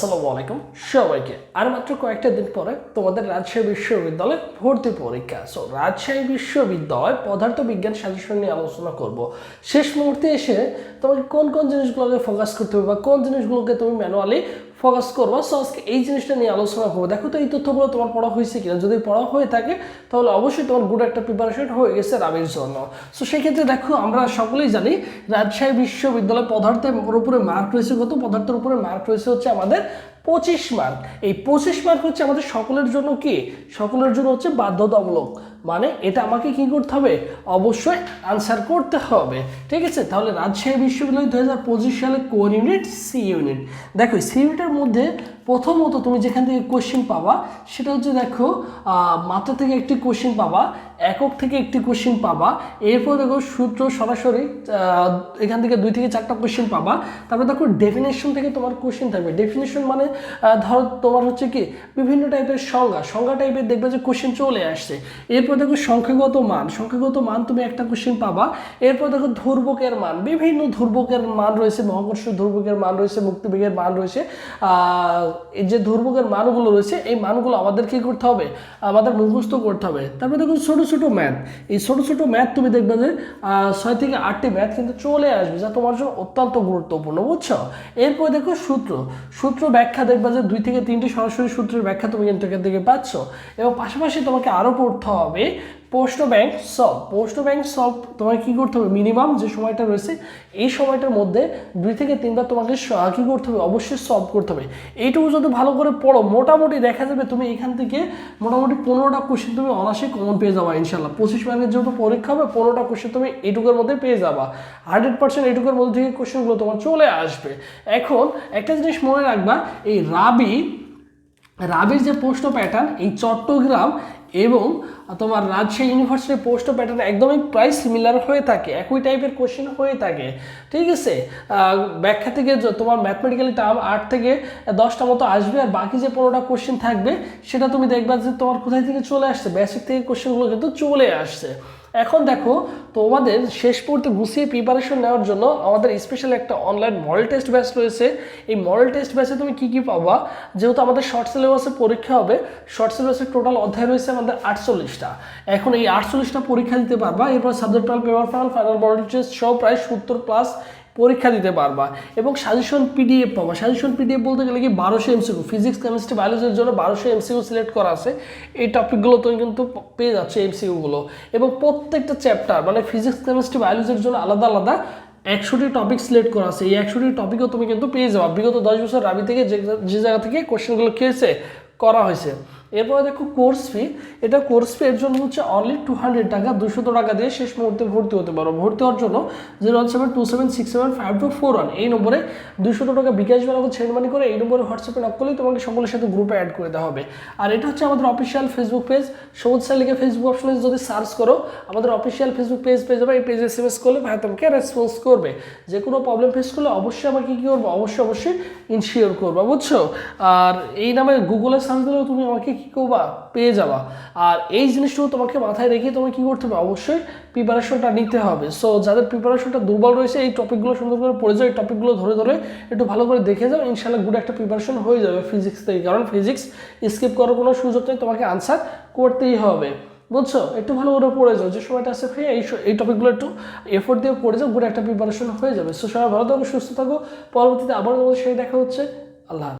আসসালামু আলাইকুম সবাইকে। আর মাত্র কয়েকটা দিন পরে তোমাদের রাজশাহী বিশ্ববিদ্যালয়ে ভর্তি পরীক্ষা। সো রাজশাহী বিশ্ববিদ্যালয় পদার্থ বিজ্ঞান সাজেশন নিয়ে আলোচনা করব। শেষ মুহূর্তে এসে তোমাকে কোন কোন জিনিসগুলোকে ফোকাস করতে হবে বা কোন জিনিসগুলোকে তুমি ম্যানুয়ালি ফোকাস করব। সো আজকে এই জিনিসটা নিয়ে আলোচনা করব। দেখো তো এই তথ্যগুলো তোমার পড়া হয়েছে কিনা? যদি পড়া হয়ে থাকে, তাহলে অবশ্যই তোমার গুড একটা প্রিপারেশন হয়ে গেছে রামের জন্য। সো সেক্ষেত্রে দেখো, আমরা সকলেই জানি, রাজশাহী বিশ্ববিদ্যালয় পদার্থের উপরে মার্ক রয়েছে কত? পদার্থের উপরে মার্ক রয়েছে হচ্ছে আমাদের পঁচিশ মার্ক এই পঁচিশ মার্ক হচ্ছে আমাদের সকলের জন্য কি? সকলের জন্য হচ্ছে বাধ্যতামূলক। মানে এটা আমাকে কি করতে হবে? অবশ্যই আনসার করতে হবে। ঠিক আছে? তাহলে রাজশাহী বিশ্ববিদ্যালয় দু হাজার পঁচিশ সালে কোন ইউনিট সি ইউনিট দেখো সি ইউনিটের মধ্যে প্রথমত তুমি যেখান থেকে কোশ্চেন পাবা, সেটা হচ্ছে দেখো মাত্রা থেকে একটি কোশ্চেন পাবা, একক থেকে একটি কোশ্চেন পাবা, এরপর দেখো সূত্র সরাসরি এখান থেকে দুই থেকে চারটা কোশ্চেন পাবা। তারপর দেখো ডেফিনেশন থেকে তোমার কোশ্চেন থাকবে। ডেফিনেশন মানে ধরো তোমার হচ্ছে কি, বিভিন্ন টাইপের সংজ্ঞা সংজ্ঞা টাইপের দেখবে যে কোশ্চেন চলে আসছে। এরপর দেখো সংখ্যাগত মান সংখ্যাগত মান তুমি একটা কোশ্চেন পাবা। এরপর দেখো ধ্রুবকের মান, বিভিন্ন ধ্রুবকের মান রয়েছে, মহাকর্ষ ধ্রুবকের মান রয়েছে, মুক্তিবেগের মান রয়েছে এই যে ধ্রুবকের মানগুলো রয়েছে, এই মানগুলো আমাদের কি করতে হবে? আমাদের মুখস্থ করতে হবে। তারপরে দেখুন ছোটো ছোটো ম্যাথ। এই ছোটো ছোটো ম্যাথ তুমি দেখবে যে ছয় থেকে আটটি ম্যাথ কিন্তু চলে আসবে, যা তোমার জন্য অত্যন্ত গুরুত্বপূর্ণ, বুঝছ? এরপর দেখো সূত্র। সূত্র ব্যাখ্যা দেখবে যে দুই থেকে তিনটি সরাসরি সূত্রের ব্যাখ্যা তুমি কিন্তু এখান থেকে পাচ্ছ। এবং পাশাপাশি তোমাকে আরও পড়তে হবে পোস্ট ব্যাংক সব, পোস্ট ব্যাংক সব তোমাকে কী করতে হবে? মিনিমাম যে সময়টা রয়েছে, এই সময়টার মধ্যে দুই থেকে তিনবার তোমাকে কী করতে হবে? অবশ্যই সলভ করতে হবে। এইটুকু যদি ভালো করে পড়ো, মোটামুটি দেখা যাবে তুমি এখান থেকে মোটামুটি পনেরোটা কোশ্চেন তুমি অনায়াসে কমন পেয়ে যাবা ইনশাল্লাহ পঁচিশ মার্কের যেহেতু পরীক্ষা হবে, পনেরোটা কোশ্চেন তুমি এইটুকুর মধ্যে পেয়ে যাবা। হান্ড্রেড পার্সেন্ট এইটুকুর মধ্যে থেকে কোশ্চেনগুলো তোমার চলে আসবে। এখন একটা জিনিস মনে রাখবা, এই রাবি, রাবির যে পোস্ট প্যাটার্ন এই চট্টগ্রাম এবং তোমার রাজশাহী ইউনিভার্সিটির পোস্ট প্যাটার্ন একদমই প্রায় সিমিলার হয়ে থাকে, একই টাইপের কোশ্চেন হয়ে থাকে, ঠিক আছে? ব্যাখ্যা থেকে তোমার ম্যাথমেটিক্যাল টার্ম আট থেকে দশটা মতো আসবে আর বাকি যে পনেরোটা কোশ্চেন থাকবে, সেটা তুমি দেখবা যে তোমার কোথায় থেকে চলে আসছে? বেসিক থেকে কোশ্চেনগুলো কিন্তু চলে আসছে। এখন দেখো, তোমাদের শেষ মুহূর্তে গুছিয়ে প্রিপারেশন নেওয়ার জন্য আমাদের স্পেশাল একটা অনলাইন মডেল টেস্ট ব্যাচ রয়েছে। এই মডেল টেস্ট ব্যাচে তুমি কী কী পাবা? যেহেতু আমাদের শর্ট সিলেবাসে পরীক্ষা হবে শর্ট সিলেবাসের টোটাল অধ্যায় রয়েছে আমাদের আটচল্লিশটা। এখন এই আটচল্লিশটা পরীক্ষা দিতে পারবা, এরপর subject paper final final model test সব প্রায় সত্তর প্লাস পরীক্ষা দিতে পারবা এবং সাজেশন পিডিএফ পাবা। সাজেশন পিডিএফ বলতে গেলে কি বারোশো এমসিকিউ ফিজিক্স কেমিস্ট্রি বায়োলজির জন্য বারোশো এমসিকিউ সিলেক্ট করা আছে। এই টপিকগুলো তুমি কিন্তু পেয়ে যাচ্ছে এমসিকিউগুলো এবং প্রত্যেকটা চ্যাপ্টার মানে ফিজিক্স কেমিস্ট্রি বায়োলজির জন্য আলাদা আলাদা একশোটি টপিক সিলেক্ট করা আছে। এই একশোটি টপিকও তুমি কিন্তু পেয়ে যাবা। বিগত দশ বছর রাবি থেকে যে জায়গা থেকে কোশ্চেনগুলো খেয়েছে করা হয়েছে। এরপরে দেখো কোর্স ফি এটা কোর্স ফি এর জন্য হচ্ছে অনলি টু হান্ড্রেড টাকা দুশো টাকা দিয়ে শেষ মুহূর্তে ভর্তি হতে পারো। ভর্তি হওয়ার জন্য zero one seven two seven six seven five two four one এই নম্বরে দুশো টাকা বিকাশ বেলা সেন্ড মানি করে এই নম্বরে হোয়াটসঅ্যাপে নক করলেই তোমাকে সকলের সাথে গ্রুপে অ্যাড করে দেওয়া হবে। আর এটা হচ্ছে আমাদের official Facebook page Sabuj sir লিখে ফেসবুক অপশনে যদি সার্চ করো, আমাদের অফিসিয়াল ফেসবুক পেজ পেয়ে যাবে, এই পেজে এস এম এস করলে ভাই তোমাকে রেসপন্স করবে। যে কোনো প্রবলেম ফেস করলে অবশ্যই আমাকে কী করব? অবশ্যই অবশ্যই ইনশিওর করব, বুঝছ? আর এই নামে গুগলে সার্চ দিলেও তুমি আমাকে কী করবা? পেয়ে যাবা। আর এই জিনিসটাও তোমাকে মাথায় রেখে তোমাকে কী করতে হবে? অবশ্যই প্রিপারেশনটা নিতে হবে। সো যাদের প্রিপারেশনটা দুর্বল রয়েছে, এই টপিকগুলো সুন্দর করে পড়ে যাও। এই টপিকগুলো ধরে ধরে একটু ভালো করে দেখে যাও। ইনশাল্লাহ গুড একটা প্রিপারেশন হয়ে যাবে ফিজিক্স থেকে। কারণ ফিজিক্স স্কিপ করার কোনো সুযোগ নেই। তোমাকে আনসার করতেই হবে। বুঝছ? একটু ভালো করে পড়ে যাও। যে সময়টা আছে ফ্রি এই এই টপিকগুলো একটু এফোর্ট দিয়ে পড়ে যাও। গুড একটা প্রিপারেশন হয়ে যাবে। সো সবাই ভালো থাকো, সুস্থ থাকো। পরবর্তীতে আবার তোমাদের সেই দেখা হচ্ছে। আল্লাহ।